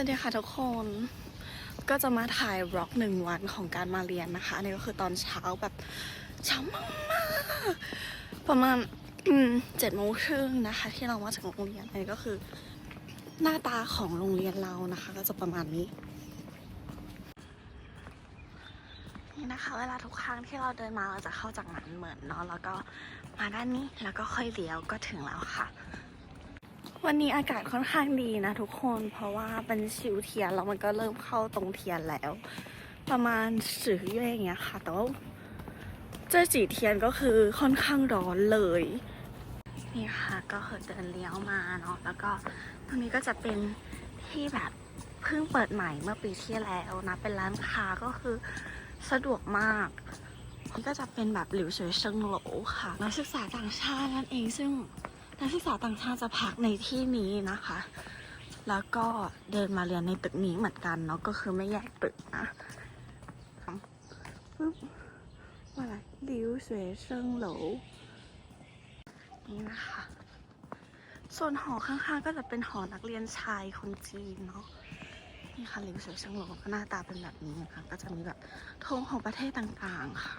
วัสดีค่ะทุกคนก็จะมาถ่ายบล็อกหนึ่งวันของการมาเรียนนะคะอันนี้ก็คือตอนเช้าแบบเช้ามาก ประมาณเจ็ดโมงครึ่งนะคะ ที่เรามาจากโรงเรียนอันนี้ก็คือ หน้าตาของโรงเรียนเรานะคะ ก็จะประมาณนี้นี่นะคะเวลาทุกครั้งที่เราเดินมาเราจะเข้าจากนั้นเหมือนเนาะแล้วก็มาด้านนี้แล้วก็ค่อยเลี้ยวก็ถึงแล้วค่ะ วันนี้อากาศค่อนข้างดีนะทุกคนเพราะว่าเป็นชิวเทียนแล้วมันก็เริ่มเข้าตรงเทียนแล้ว ประมาณสื่อเย่อย่างเงี้ยค่ะแต่ว่าเจ้าจีเทียนก็คือค่อนข้างร้อนเลย นี่ค่ะก็คือเดินเลี้ยวมาเนาะแล้วก็ตรงนี้ก็จะเป็นที่แบบเพิ่งเปิดใหม่เมื่อปีที่แล้วนะเป็นร้านค้าก็คือสะดวกมากมันก็จะเป็นแบบหลิวเฉยเชิงโหลค่ะนักศึกษาต่างชาตินั่นเองซึ่ง นักศึกษาต่างชาติจะพักในที่นี้นะคะ แล้วก็เดินมาเรียนในตึกนี้เหมือนกันเนาะก็คือไม่แยกตึกนะปึ๊บว่าอะไรลิวเสวยเซิงโหลนี่นะคะ ส่วนหอข้างๆก็จะเป็นหอนักเรียนชายคนจีนเนาะนี่ค่ะลิวเสวยเซิงโหลก็หน้าตาเป็นแบบนี้นะคะก็จะมีแบบธงของประเทศต่างๆค่ะ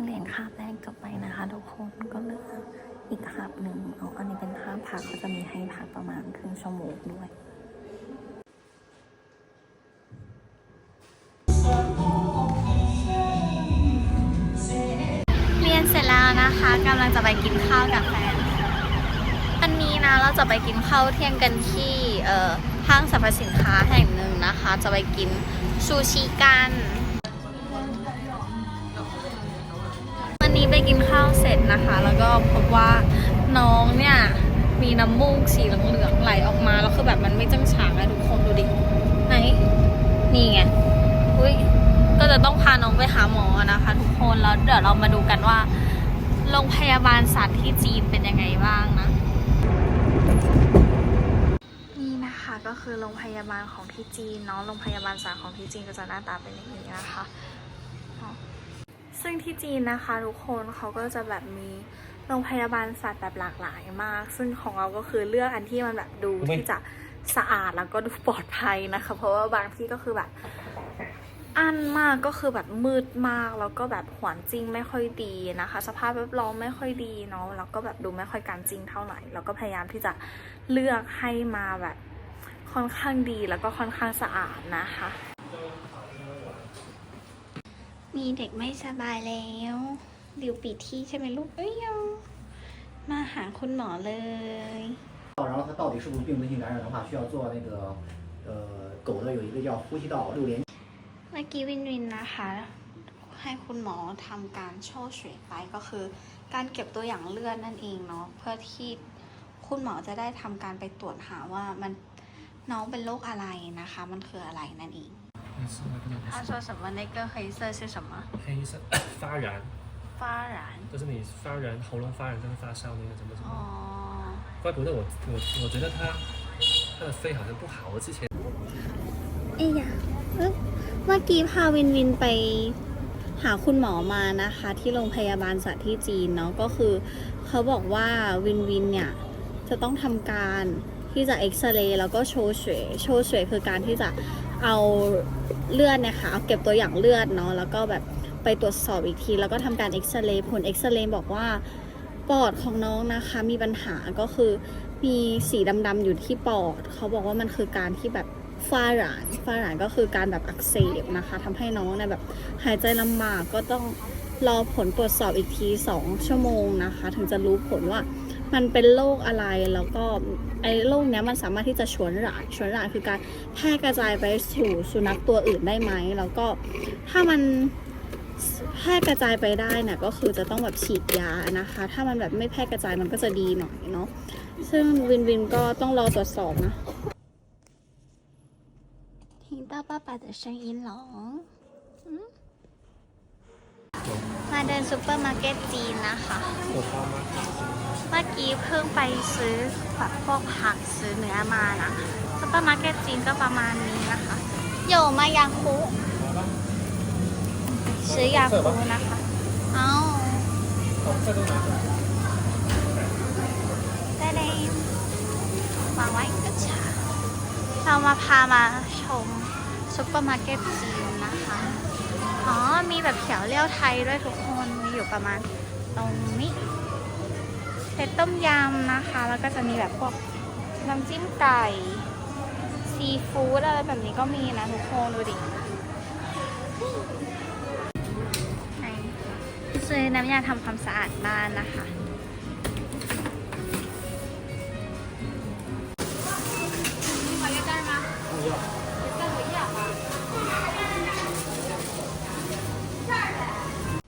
เพิ่งเรียนคาบแรกจบไปนะคะทุกคนก็เหลืออีกคาบหนึ่งเอาอันนี้เป็นคาบพักก็จะมีให้พักประมาณครึ่งชั่วโมงด้วยเรียนเสร็จแล้วนะคะกำลังจะไปกินข้าวกับแฟนอันนี้นะเราจะไปกินข้าวเที่ยงกันที่เอ่อห้างสรรพสินค้าแห่งหนึ่งนะคะ จะไปกินซูชิกัน วันนี้ไปกินข้าวเสร็จนะคะ แล้วก็พบว่าน้องเนี่ย มีน้ำมูกสีเหลืองๆไหลออกมา แล้วคือแบบมันไม่จังฉากเลยทุกคนดูดิ ไหน นี่ไง อุ้ยก็จะต้องพาน้องไปหาหมอนะคะ ทุกคน แล้วเดี๋ยวเรามาดูกันว่า โรงพยาบาลสัตว์ที่จีนเป็นยังไงบ้างนะ นี่นะคะก็คือโรงพยาบาลของที่จีนเนาะ โรงพยาบาลสัตว์ของที่จีนก็จะหน้าตาเป็นอย่างนี้นะคะเนาะ ซึ่งที่จีนนะคะทุกคนเขาก็จะแบบมีโรงพยาบาลสัตว์แบบหลากหลายมาก ซึ่งของเราก็คือเลือกอันที่มันแบบดูที่จะสะอาดแล้วก็ดูปลอดภัยนะคะ เพราะว่าบางที่ก็คือแบบอันมากก็คือแบบมืดมากแล้วก็แบบหวนจริงไม่ค่อยดีนะคะ สภาพแวดล้อมไม่ค่อยดีเนาะแล้วก็แบบดูไม่ค่อยการจริงเท่าไหร่แล้วก็พยายามที่จะเลือกให้มาแบบค่อนข้างดีแล้วก็ค่อนข้างสะอาดนะคะ มีเด็กไม่สบายแล้วดิวปิดที่ใช่ไหมลูกเอ้ยยังมาหาคุณหมอเลย 然后它到底是不是病毒性感染的话，需要做那个呃狗的有一个叫呼吸道六连 เมื่อกี้วินวินนะคะ ให้คุณหมอทำการโชว์เฉวยไปก็คือ การเก็บตัวอย่างเลือดนั่นเองเนาะเพื่อที่คุณหมอจะได้ทำการไปตรวจหาว่ามันน้องเป็นโรคอะไรนะคะ มันคืออะไรนั่นเอง 黑色那个那个他说什么那个黑色是什么黑色发燃，发燃就是你发燃喉咙发燃就是发烧那个怎么怎么？哦怪不得我我我觉得他他的肺好像不好，我之前 เอ้ยอย่าเอ้ยเมื่อกี้พาวินวินไปหาคุณหมอมานะคะ ที่โรงพยาบาลสัตว์ที่จีนเนาะก็คือเขาบอกว่าวินวินเนี่ย จะต้องทำการที่จะเอ็กซเรย์แล้วก็โชว์เฉวยโชว์เฉวยคือการที่จะ เอาเลือดนะคะเอาเก็บตัวอย่างเลือดเนาะแล้วก็แบบไปตรวจสอบอีกที แล้วก็ทำการเอ็กซเรย์ผลเอ็กซเรย์บอกว่าปอดของน้องนะคะมีปัญหาก็คือมีสีดำๆอยู่ที่ปอด เขาบอกว่ามันคือการที่แบบฝ้าหรานฝ้าหรานก็คือการแบบอักเสบนะคะทำให้น้องเนี่ยแบบหายใจลำบากก็ต้องรอผลตรวจสอบอีกที 2 ชั่วโมงนะคะ ถึงจะรู้ผลว่า มันเป็นโรคอะไรแล้วก็ไอ้โรคเนี้ยมันสามารถที่จะฉวนหรานฉวนหรานคือการแพร่กระจายไปสู่สุนัขตัวอื่นได้ไหมแล้วก็ถ้ามันแพร่กระจายไปได้เนี่ยก็คือจะต้องแบบฉีดยานะคะ ถ้ามันแบบไม่แพร่กระจายมันก็จะดีหน่อยเนาะซึ่งวินวินก็ต้องรอตรวจสอบนะ听到爸爸的声音了嗯มาเดินซูเปอร์มาร์เก็ตจีนนะคะ 我爸妈 เมื่อกี้เพิ่งไปซื้อแบบพวกผักซื้อเนื้อมานะซุปเปอร์มาร์เก็ตจีนก็ประมาณนี้นะคะโยมายาคุซื้อยาคุนะคะ เอาได้เลยวางไว้ก็ชาเรามาพามาชมซุปเปอร์มาร์เก็ตจีนนะคะ อ๋อ มีแบบเขียวเลี้ยวไทยด้วยทุกคน มีอยู่ประมาณตรงนี้ ซตต้มยำนะคะ แล้วก็จะมีแบบพวกน้ำจิ้มไก่ ซีฟู้ดอะไรแบบนี้ก็มีนะทุกคนดูดิซื้อน้ำยาทำความสะอาดบ้านนะคะ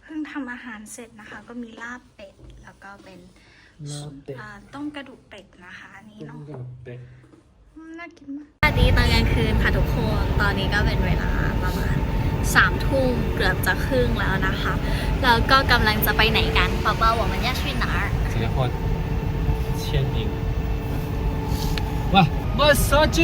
เพิ่งทำอาหารเสร็จนะคะ ก็มีลาบเป็ด แล้วก็เป็น 那得 อ่าต้มกระดูกเป็ดนะคะอันนี้เนาะ 那个得。 อืมน่ากินมากสวัสดีตอนกลางคืนค่ะทุกคน ตอนนี้ก็เป็นเวลาประมาณสามทุ่มเกือบจะครึ่งแล้วนะคะ แล้วก็กำลังจะไปไหนกัน宝宝我们要去哪儿直接 换签名。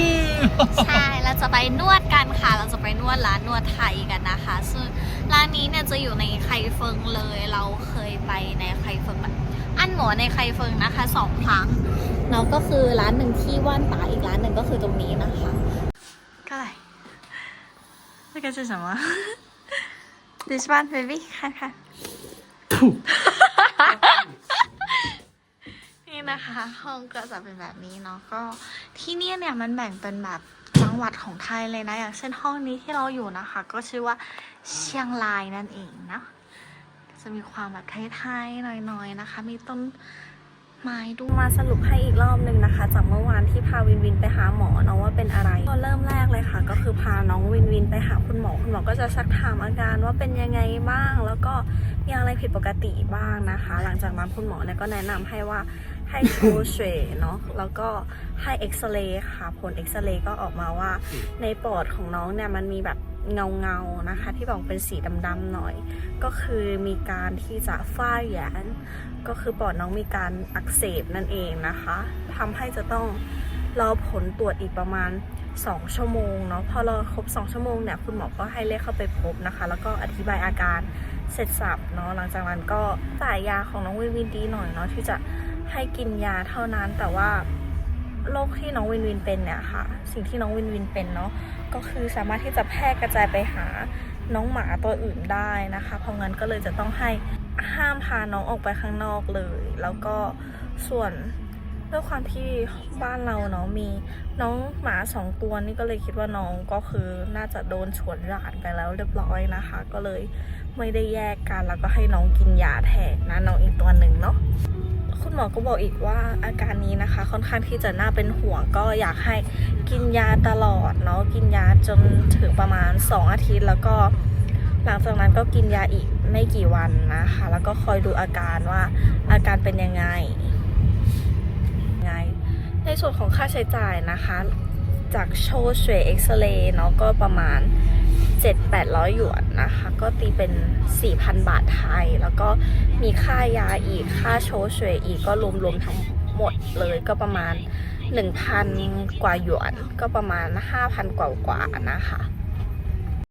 哇，massage！ ใช่ เราจะไปนวดกันค่ะ เราจะไปนวดร้านนวดไทยกันนะคะ ซึ่งร้านนี้เนี่ยจะอยู่ในไคเฟิงเลย เราเคยไปในไคเฟิงแบบอันหมอในไคเฟิงนะคะสองครั้งเนาะก็คือร้านหนึ่งที่ว่านตาอีกร้านหนึ่งก็คือตรงนี้นะคะก็ไร这个是什么 This one baby 看看 นะคะ ห้องก็จะเป็นแบบนี้เนาะก็ที่นี่เนี่ยมันแบ่งเป็นแบบจังหวัดของไทยเลยนะ อย่างเช่นห้องนี้ที่เราอยู่นะคะ ก็ชื่อว่าเชียงรายนั่นเองนะจะมีความแบบไทยๆหน่อยๆนะคะ มีต้นไม้ดูมาสรุปให้อีกรอบหนึ่งนะคะ จากเมื่อวานที่พาวินวินไปหาหมอเนาะว่าเป็นอะไรก็เริ่มแรกเลยค่ะ ก็คือพาน้องวินวินไปหาคุณหมอคุณหมอก็จะซักถามอาการว่าเป็นยังไงบ้าง แล้วก็มีอะไรผิดปกติบ้างนะคะ หลังจากนั้นคุณหมอเนี่ยก็แนะนำให้ว่า ให้โชว์เฉยเนาะแล้วก็ให้เอ็กซเรย์ค่ะ ผลเอ็กซเรย์ก็ออกมาว่า ในปอดของน้องเนี่ยมันมีแบบเงาเงานะคะ ที่บอกเป็นสีดำๆหน่อย ก็คือมีการที่จะฝ้าหยานก็คือปอดน้องมีการอักเสบนั่นเองนะคะทำให้จะต้องรอผลตรวจอีกประมาณ 2 ชั่วโมงเนาะพอรอครบ 2 ชั่วโมงเนี่ยคุณหมอก็ให้เรียกเข้าไปพบนะคะ แล้วก็อธิบายอาการเสร็จสับเนาะหลังจากนั้นก็จ่ายยาของน้องวินวินดีหน่อยเนาะที่จะ ให้กินยาเท่านั้นแต่ว่าโรคที่น้องวินวินเป็นเนี่ยค่ะ สิ่งที่น้องวินวินเป็นเนาะก็คือสามารถที่จะแพร่กระจายไปหาน้องหมาตัวอื่นได้นะคะ เพราะงั้นก็เลยจะต้องให้ห้ามพาน้องออกไปข้างนอกเลย แล้วก็ส่วนด้วยความที่บ้านเราเนาะมีน้องหมาสองตัวนี่ก็เลยคิดว่าน้องก็คือน่าจะโดนฉวนหลานไปแล้วเรียบร้อยนะคะ ก็เลยไม่ได้แยกกันแล้วก็ให้น้องกินยาแทนนะน้องอีกตัวหนึ่งเนาะ คุณหมอก็บอกอีกว่าอาการนี้นะคะ ค่อนข้างที่จะน่าเป็นห่วงก็อยากให้กินยาตลอดเนาะกินยาจนถึงประมาณ 2 อาทิตย์ แล้วก็หลังจากนั้นก็กินยาอีกไม่กี่วันนะคะ แล้วก็คอยดูอาการว่าอาการเป็นยังไงไง ในส่วนของค่าใช้จ่ายนะคะ จากโชว์เฉยเอ็กซเรย์เนาะก็ประมาณ 7-800 หยวนนะคะ ก็ตีเป็น 4,000 บาทไทย แล้วก็มีค่ายาอีก ค่าโชว์เฉยอีกก็รวมๆทั้งหมดเลยก็ประมาณ 1,000 กว่าหยวน ก็ประมาณ 5,000 กว่ากว่านะคะ